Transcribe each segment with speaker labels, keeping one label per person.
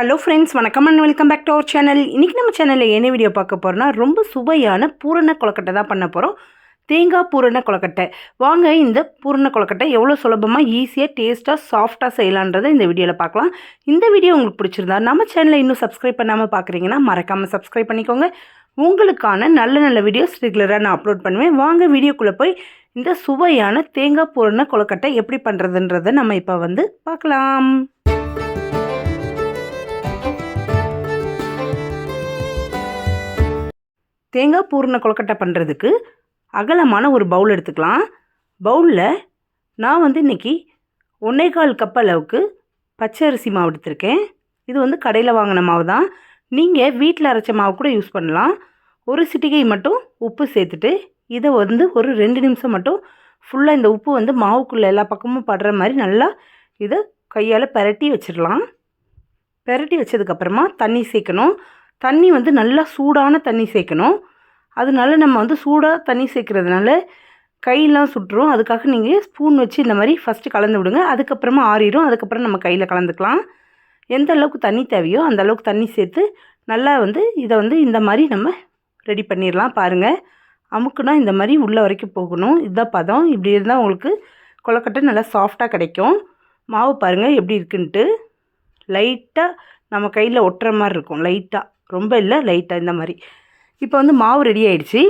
Speaker 1: Hello friends வணக்கம் and welcome back to our channel இன்றைக்கி நம்ம சேனலில் என்ன வீடியோ பார்க்க போகிறோம்னா ரொம்ப சுவையான பூரண கொலக்கட்டை தான் பண்ண போகிறோம் தேங்காய் பூரண கொலக்கட்டை வாங்க இந்த பூரண கொலக்கட்டை எவ்வளோ சுலபமாக ஈஸியாக டேஸ்ட்டாக சாஃப்டாக செய்யலான்றதை இந்த வீடியோவில் பார்க்கலாம். இந்த வீடியோ உங்களுக்கு பிடிச்சிருந்தா நம்ம சேனலை இன்னும் சப்ஸ்கிரைப் பண்ணாமல் பார்க்குறீங்கன்னா மறக்காமல் சப்ஸ்கிரைப் பண்ணிக்கோங்க. உங்களுக்கான நல்ல நல்ல வீடியோஸ் ரெகுலராக நான் அப்லோட் பண்ணுவேன். வாங்க வீடியோக்குள்ளே போய் இந்த சுவையான தேங்காய் பூரண கொலக்கட்டை எப்படி பண்ணுறதுன்றதை நம்ம இப்போ வந்து பார்க்கலாம். தேங்காய் பூரண கொழுக்கட்டை பண்ணுறதுக்கு அகலமான ஒரு பவுல் எடுத்துக்கலாம். பவுலில் நான் வந்து இன்றைக்கி ஒன்றேகால் கப் அளவுக்கு பச்சை அரிசி மாவு எடுத்திருக்கேன். இது வந்து கடையில் வாங்கின மாவு தான். நீங்கள் வீட்டில் அரைச்ச மாவு கூட யூஸ் பண்ணலாம். ஒரு சிட்டிகை மட்டும் உப்பு சேர்த்துட்டு இதை வந்து ஒரு ரெண்டு நிமிஷம் மட்டும் ஃபுல்லாக இந்த உப்பு வந்து மாவுக்குள்ளே எல்லா பக்கமும் படுற மாதிரி நல்லா இதை கையால் பரட்டி வச்சிடலாம். பரட்டி வச்சதுக்கப்புறமா தண்ணி சேர்க்கணும். தண்ணி வந்து நல்லா சூடான தண்ணி சேர்க்கணும். அதனால நம்ம வந்து சூடாக தண்ணி சேர்க்குறதுனால கையெல்லாம் சுட்டுரும். அதுக்காக நீங்கள் ஸ்பூன் வச்சு இந்த மாதிரி ஃபஸ்ட்டு கலந்து விடுங்க. அதுக்கப்புறமா ஆறிடும் அதுக்கப்புறம் நம்ம கையில் கலந்துக்கலாம். எந்த அளவுக்கு தண்ணி தேவையோ அந்த அளவுக்கு தண்ணி சேர்த்து நல்லா வந்து இதை வந்து இந்த மாதிரி நம்ம ரெடி பண்ணிடலாம் பாருங்கள் அமுக்குனா இந்த மாதிரி உள்ளே வரைக்கும் போகணும். இதுதான் பதம். இப்படி இருந்தால் உங்களுக்கு கொலக்கட்டை நல்லா சாஃப்டாக கிடைக்கும். மாவு பாருங்கள் எப்படி இருக்குன்ட்டு. லைட்டாக நம்ம கையில் ஒட்டுற மாதிரி இருக்கும். லைட்டாக ரொம்ப இல்லை லைட்டாக இந்த மாதிரி. இப்போ வந்து மாவு ரெடி ஆகிடுச்சி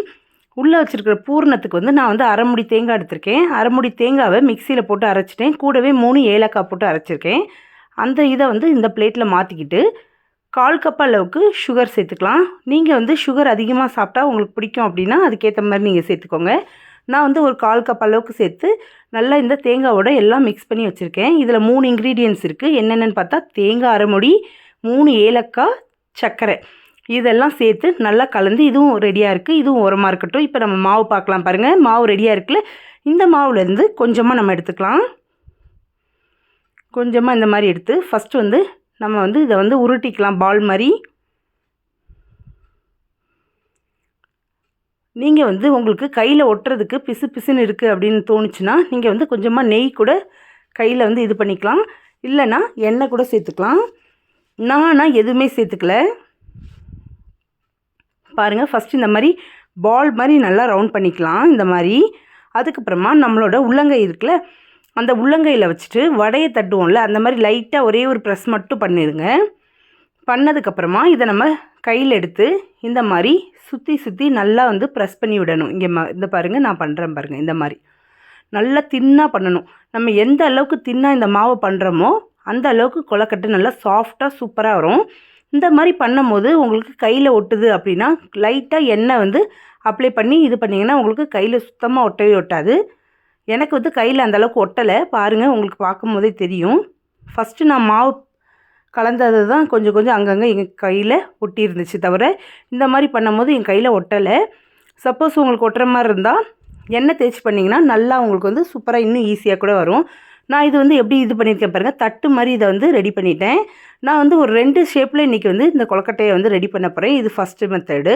Speaker 1: உள்ளே வச்சுருக்கிற பூரணத்துக்கு வந்து நான் வந்து அரைமுடி தேங்காய் எடுத்திருக்கேன். அரைமுடி தேங்காவை மிக்சியில் போட்டு அரைச்சிட்டேன். கூடவே மூணு ஏலக்காய் போட்டு அரைச்சிருக்கேன். அந்த இதை வந்து இந்த பிளேட்டில் மாற்றிக்கிட்டு கால் கப் அளவுக்கு சுகர் சேர்த்துக்கலாம். நீங்கள் வந்து சுகர் அதிகமாக சாப்பிட்டா உங்களுக்கு பிடிக்கும் அப்படின்னா அதுக்கேற்ற மாதிரி நீங்கள் சேர்த்துக்கோங்க. நான் வந்து ஒரு கால் கப் அளவுக்கு சேர்த்து நல்லா இந்த தேங்காவோட எல்லாம் மிக்ஸ் பண்ணி வச்சுருக்கேன். இதில் மூணு இன்க்ரீடியன்ஸ் இருக்குது என்னென்னு பார்த்தா தேங்காய் அரைமுடி மூணு ஏலக்காய் சர்க்கரை இதெல்லாம் சேர்த்து நல்லா கலந்து இதுவும் ரெடியாக இருக்குது இதுவும் உரமாக இருக்கட்டும். இப்போ நம்ம மாவு பார்க்கலாம் பாருங்கள் மாவு ரெடியாக இருக்குல்ல? இந்த மாவுலேருந்து கொஞ்சமாக நம்ம எடுத்துக்கலாம். கொஞ்சமாக இந்த மாதிரி எடுத்து ஃபஸ்ட்டு வந்து நம்ம வந்து இதை வந்து உருட்டிக்கலாம். பால் மாதிரி. நீங்கள் வந்து உங்களுக்கு கையில் ஒட்டுறதுக்கு பிசு பிசுன்னு இருக்குது அப்படின்னு தோணுச்சுன்னா நீங்கள் வந்து கொஞ்சமாக நெய் கூட கையில் வந்து இது பண்ணிக்கலாம். இல்லைன்னா எண்ணெய் கூட சேர்த்துக்கலாம். நான் எதுவுமே சேர்த்துக்கல. பாருங்கள் ஃபஸ்ட்டு இந்த மாதிரி பால் மாதிரி நல்லா ரவுண்ட் பண்ணிக்கலாம் இந்த மாதிரி. அதுக்கப்புறமா நம்மளோட உள்ளங்கை இருக்குல்ல அந்த உள்ளங்கையில் வச்சுட்டு வடையை தட்டுவோம்ல அந்த மாதிரி லைட்டாக ஒரே ஒரு ப்ரெஸ் மட்டும் பண்ணிடுங்க. பண்ணதுக்கப்புறமா இதை நம்ம கையில் எடுத்து இந்த மாதிரி சுற்றி சுற்றி நல்லா வந்து ப்ரெஸ் பண்ணி விடணும். இங்கே ம இந்த பாருங்கள் நான் பண்ணுறேன் பாருங்கள் இந்த மாதிரி. நல்லா தின்னாக பண்ணணும். நம்ம எந்த அளவுக்கு தின்னாக இந்த மாவை பண்ணுறோமோ அந்த அளவுக்கு கொலக்கட்டை நல்லா சாஃப்டாக சூப்பராக வரும். இந்த மாதிரி பண்ணும்போது உங்களுக்கு கையில் ஒட்டுது அப்படின்னா லைட்டாக எண்ணெய் வந்து அப்ளை பண்ணி இது பண்ணிங்கன்னா உங்களுக்கு கையில் சுத்தமாக ஒட்டவே ஒட்டாது. எனக்கு வந்து கையில் அந்தளவுக்கு ஒட்டலை. பாருங்கள் உங்களுக்கு பார்க்கும் போதே தெரியும். ஃபஸ்ட்டு நான் மாவு கலந்தது தான் கொஞ்சம் கொஞ்சம் அங்கங்கே எங்கள் கையில் ஒட்டி இருந்துச்சு தவிர இந்த மாதிரி பண்ணும்போது என் கையில் ஒட்டலை. சப்போஸ் உங்களுக்கு ஒட்டுற மாதிரி இருந்தால் எண்ணெய் தேய்ச்சி பண்ணிங்கன்னா நல்லா உங்களுக்கு வந்து சூப்பராக இன்னும் ஈஸியாக கூட வரும். நான் இது வந்து எப்படி இது பண்ணியிருக்கேன் பாருங்கள் தட்டு மாதிரி இதை வந்து ரெடி பண்ணிட்டேன். நான் வந்து ஒரு ரெண்டு ஷேப்பில் இன்றைக்கி வந்து இந்த கொலக்கட்டையை வந்து ரெடி பண்ண போகிறேன் இது ஃபஸ்ட்டு மெத்தடு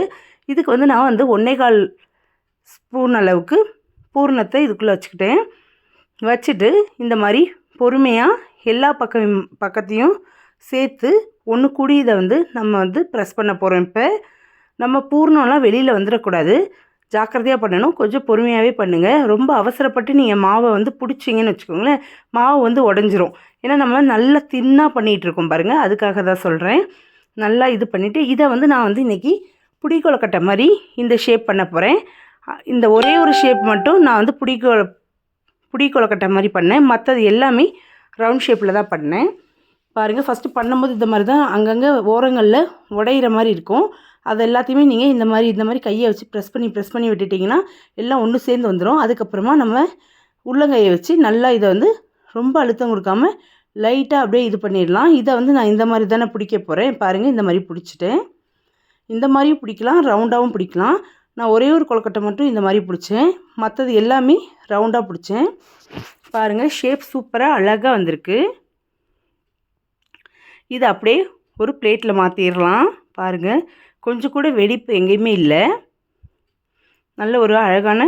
Speaker 1: இதுக்கு வந்து நான் வந்து ஒன்றேகால் ஸ்பூன் அளவுக்கு பூர்ணத்தை இதுக்குள்ளே வச்சுக்கிட்டேன். வச்சுட்டு இந்த மாதிரி பொறுமையாக எல்லா பக்கம் பக்கத்தையும் சேர்த்து ஒன்று கூடி இதை வந்து நம்ம வந்து ப்ரெஸ் பண்ண போகிறோம் இப்போ. நம்ம பூர்ணம்லாம் வெளியில் வந்துடக்கூடாது. ஜாக்கிரதையாக பண்ணணும். கொஞ்சம் பொறுமையாகவே பண்ணுங்கள் ரொம்ப அவசரப்பட்டு நீங்கள் மாவை வந்து பிடிச்சிங்கன்னு வச்சுக்கோங்களேன் மாவு வந்து உடஞ்சிரும். ஏன்னா நம்ம நல்லா தின்னாக பண்ணிகிட்ருக்கோம் பாருங்கள் அதுக்காக தான் சொல்கிறேன் நல்லா இது பண்ணிவிட்டு இதை வந்து நான் வந்து இன்றைக்கி புடி கொலக்கட்டை மாதிரி இந்த ஷேப் பண்ண போகிறேன் இந்த ஒரே ஒரு ஷேப் மட்டும் நான் வந்து புடி கொ புடி கொலக்கட்டை மாதிரி பண்ணேன். மற்றது எல்லாமே ரவுண்ட் ஷேப்பில் தான் பண்ணேன். பாருங்கள் ஃபஸ்ட்டு பண்ணும்போது இந்த மாதிரி தான் அங்கங்கே ஓரங்களில் உடையிற மாதிரி இருக்கும். அது எல்லாத்தையுமே நீங்கள் இந்த மாதிரி இந்த மாதிரி கையை வச்சு ப்ரெஸ் பண்ணி ப்ரெஸ் பண்ணி விட்டுட்டிங்கன்னா எல்லாம் ஒன்று சேர்ந்து வந்துடும் அதுக்கப்புறமா நம்ம உள்ளங்கையை வச்சு நல்லா இதை வந்து ரொம்ப அழுத்தம் கொடுக்காம லைட்டாக அப்படியே இது பண்ணிடலாம். இதை வந்து நான் இந்த மாதிரி தானே பிடிக்க போகிறேன் பாருங்கள் இந்த மாதிரி பிடிச்சிட்டேன். இந்த மாதிரியும் பிடிக்கலாம் ரவுண்டாகவும் பிடிக்கலாம். நான் ஒரே ஒரு கொலக்கட்டை மட்டும் இந்த மாதிரி பிடிச்சேன். மற்றது எல்லாமே ரவுண்டாக பிடிச்சேன். பாருங்கள் ஷேப் சூப்பராக அழகாக வந்திருக்கு. இதை அப்படியே ஒரு பிளேட்டில் மாற்றிடலாம் பாருங்கள் கொஞ்சம் கூட வெடிப்பு எங்கேயுமே இல்லை. நல்ல ஒரு அழகான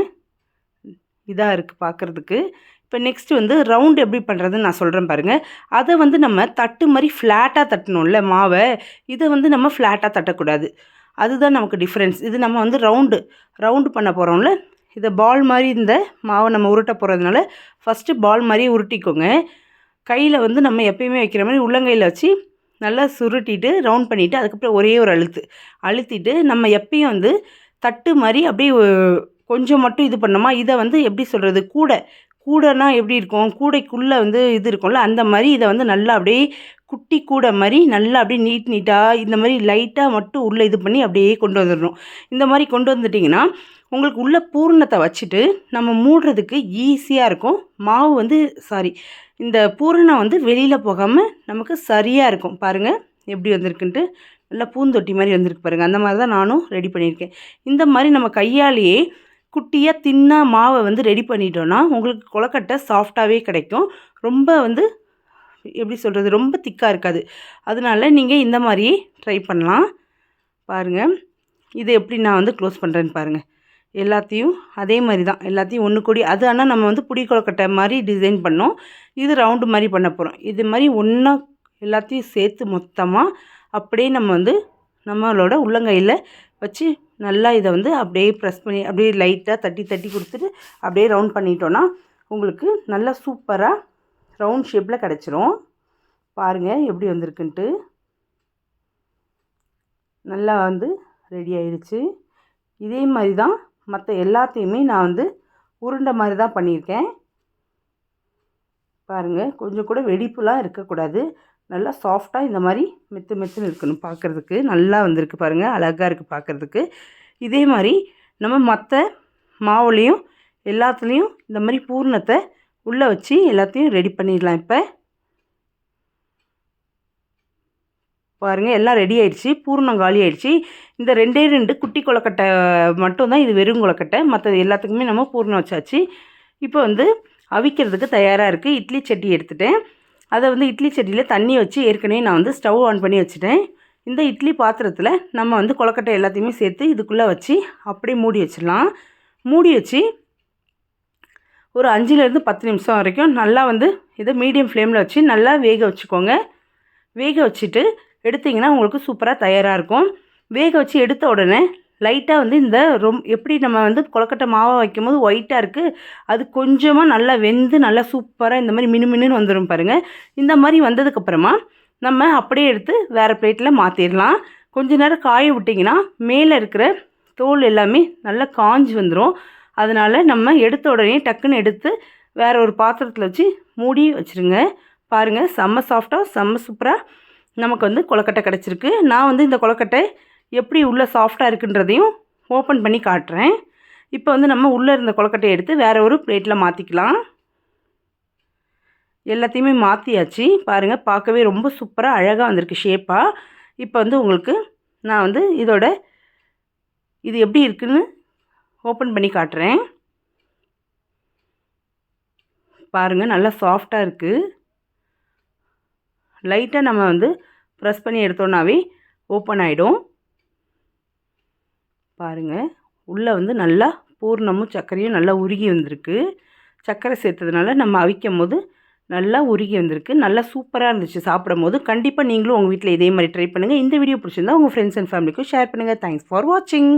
Speaker 1: இதாக இருக்குது பார்க்குறதுக்கு இப்போ நெக்ஸ்ட் வந்து ரவுண்ட் எப்படி பண்ணுறதுன்னு நான் சொல்கிறேன் பாருங்கள் அதை வந்து நம்ம தட்டு மாதிரி ஃப்ளாட்டாக தட்டணும்ல மாவை. இதை வந்து நம்ம ஃப்ளாட்டாக தட்டக்கூடாது. அதுதான் நமக்கு டிஃப்ரென்ஸ் இது நம்ம வந்து ரவுண்டு ரவுண்டு பண்ண போகிறோம்ல இதை பால் மாதிரி இந்த மாவை நம்ம உருட்ட போகிறதுனால ஃபஸ்ட்டு பால் மாதிரியே உருட்டிக்கோங்க. கையில் வந்து நம்ம எப்பயுமே வைக்கிற மாதிரி உள்ளங்கையில் வச்சு நல்லா சுருட்டிட்டு ரவுண்ட் பண்ணிவிட்டு அதுக்கப்புறம் ஒரே ஒரு அழுத்து. அழுத்திட்டு நம்ம எப்பயும் வந்து தட்டு மாதிரி அப்படியே கொஞ்சம் மட்டும் இது பண்ணோமா இதை வந்து எப்படி சொல்கிறது கூடை கூடைனா எப்படி இருக்கும்? கூடைக்குள்ளே வந்து இது இருக்கும்ல அந்த மாதிரி இதை வந்து நல்லா அப்படியே குட்டி கூடை மாதிரி நல்லா அப்படியே நீட் நீட்டாக இந்த மாதிரி லைட்டாக மட்டும் உள்ளே இது பண்ணி அப்படியே கொண்டு வந்துடணும். இந்த மாதிரி கொண்டு வந்துட்டிங்கன்னா உங்களுக்கு உள்ள பூரணத்தை வச்சுட்டு நம்ம மூடுறதுக்கு ஈஸியாக இருக்கும். மாவு வந்து சாரி இந்த பூரணம் வந்து வெளியில் போகாமல் நமக்கு சரியாக இருக்கும். பாருங்கள் எப்படி வந்திருக்குன்ட்டு. நல்லா பூந்தொட்டி மாதிரி வந்திருக்கு பாருங்கள் அந்த மாதிரி தான் நானும் ரெடி பண்ணியிருக்கேன். இந்த மாதிரி நம்ம கையாலேயே குட்டியாக தின்னா மாவை வந்து ரெடி பண்ணிட்டோன்னா உங்களுக்கு கொலக்கட்டை சாஃப்டாகவே கிடைக்கும். ரொம்ப வந்து எப்படி சொல்கிறது ரொம்ப திக்காக இருக்காது. அதனால நீங்கள் இந்த மாதிரி ட்ரை பண்ணலாம். பாருங்கள் இது எப்படி நான் வந்து க்ளோஸ் பண்ணுறேன்னு பாருங்கள் எல்லாத்தையும் அதே மாதிரி தான். எல்லாத்தையும் ஒன்று கூடி அது ஆனால் நம்ம வந்து புடி கொலக்கட்டை மாதிரி டிசைன் பண்ணோம். இது ரவுண்டு மாதிரி பண்ண போகிறோம் இது மாதிரி ஒன்றா எல்லாத்தையும் சேர்த்து மொத்தமாக அப்படியே நம்ம வந்து நம்மளோட உள்ளங்கையில் வச்சு நல்லா இதை வந்து அப்படியே ப்ரெஸ் பண்ணி அப்படியே லைட்டாக தட்டி தட்டி கொடுத்துட்டு அப்படியே ரவுண்ட் பண்ணிட்டோன்னா உங்களுக்கு நல்லா சூப்பராக ரவுண்ட் ஷேப்பில் கிடச்சிரும். பாருங்கள் எப்படி வந்திருக்குன்ட்டு. நல்லா வந்து ரெடி ஆயிடுச்சு இதே மாதிரி தான் மற்ற எல்லாத்தையுமே நான் வந்து உருண்டை மாதிரி தான் பண்ணியிருக்கேன். பாருங்கள் கொஞ்சம் கூட வெடிப்புலாம் இருக்கக்கூடாது. நல்லா சாஃப்டாக இந்த மாதிரி மெத்து மெத்துன்னு இருக்கணும் பார்க்குறதுக்கு. நல்லா வந்திருக்கு பாருங்கள் அழகாக இருக்குது பார்க்குறதுக்கு. இதே மாதிரி நம்ம மற்ற மாவுலேயும் எல்லாத்துலேயும் இந்த மாதிரி பூர்ணத்தை உள்ளே வச்சு எல்லாத்தையும் ரெடி பண்ணிடலாம் இப்போ. பாருங்கள் எல்லாம் ரெடி ஆயிடுச்சு. பூர்ணம் காலி ஆயிடுச்சு. இந்த ரெண்டே ரெண்டு குட்டி கொலக்கட்டை மட்டும்தான் இது வெறும் கொலக்கட்டை மற்றது எல்லாத்துக்குமே நம்ம பூர்ணம் வச்சாச்சு. இப்போ வந்து அவிக்கிறதுக்கு தயாராக இருக்குது இட்லி சட்டி எடுத்துட்டேன். அதை வந்து இட்லி சட்டியில் தண்ணி வச்சு ஏற்கனவே நான் வந்து ஸ்டவ் ஆன் பண்ணி வச்சுட்டேன். இந்த இட்லி பாத்திரத்தில் நம்ம வந்து கொலக்கட்டை எல்லாத்தையுமே சேர்த்து இதுக்குள்ளே வச்சு அப்படியே மூடி வச்சிடலாம். மூடி வச்சு ஒரு அஞ்சுலேருந்து பத்து நிமிஷம் வரைக்கும் நல்லா வந்து இதை மீடியம் ஃப்ளேமில் வச்சு நல்லா வேக வச்சுக்கோங்க. வேக வச்சுட்டு எடுத்திங்கன்னா உங்களுக்கு சூப்பராக தயாராக இருக்கும். வேக வச்சு எடுத்த உடனே லைட்டாக வந்து இந்த ரொம் எப்படி நம்ம வந்து கொலக்கட்டை மாவை வைக்கும்போது ஒயிட்டாக இருக்குது அது கொஞ்சமாக நல்லா வெந்து நல்லா சூப்பராக இந்த மாதிரி மினுமினுன்னு வந்துடும் பாருங்கள் இந்த மாதிரி வந்ததுக்கப்புறமா நம்ம அப்படியே எடுத்து வேறு பிளேட்டில் மாற்றிடலாம் கொஞ்ச நேரம் காய விட்டிங்கன்னா மேலே இருக்கிற தோல் எல்லாமே நல்லா காஞ்சி வந்துடும் அதனால் நம்ம எடுத்த உடனே டக்குன்னு எடுத்து வேறு ஒரு பாத்திரத்தில் வச்சு மூடி வச்சுருங்க. பாருங்கள் செம்ம சாஃப்டாக செம்ம சூப்பராக நமக்கு வந்து கொலக்கட்டை கிடச்சிருக்கு. நான் வந்து இந்த கொலக்கட்டை எப்படி உள்ளே சாஃப்டாக இருக்குன்றதையும் ஓப்பன் பண்ணி காட்டுறேன். இப்போ வந்து நம்ம உள்ளே இருந்த கொலக்கட்டையை எடுத்து வேறு ஒரு பிளேட்டில் மாற்றிக்கலாம் எல்லாத்தையுமே மாற்றியாச்சு பாருங்கள் பார்க்கவே ரொம்ப சூப்பராக அழகாக வந்திருக்கு ஷேப்பாக இப்போ வந்து உங்களுக்கு நான் வந்து இதோட இது எப்படி இருக்குன்னு ஓப்பன் பண்ணி காட்டுறேன். பாருங்கள் நல்லா சாஃப்டாக இருக்குது லைட்டாக நம்ம வந்து ப்ரெஸ் பண்ணி எடுத்தோன்னாவே ஓப்பன் ஆகிடும் பாருங்கள் உள்ளே வந்து நல்லா பூர்ணமும் சர்க்கரையும் நல்லா உருகி வந்திருக்கு. சர்க்கரை சேர்த்ததுனால நம்ம அவிக்கும் போது நல்லா உருகி வந்திருக்கு. நல்லா சூப்பராக இருந்துச்சு சாப்பிடும் போது கண்டிப்பாக நீங்களும் உங்கள் வீட்டில் இதே மாதிரி ட்ரை பண்ணுங்கள் இந்த வீடியோ பிடிச்சிருந்தா உங்கள் ஃப்ரெண்ட்ஸ் அண்ட் ஃபேமிலிக்கும் ஷேர் பண்ணுங்கள் தேங்க்ஸ் ஃபார் வாட்சிங்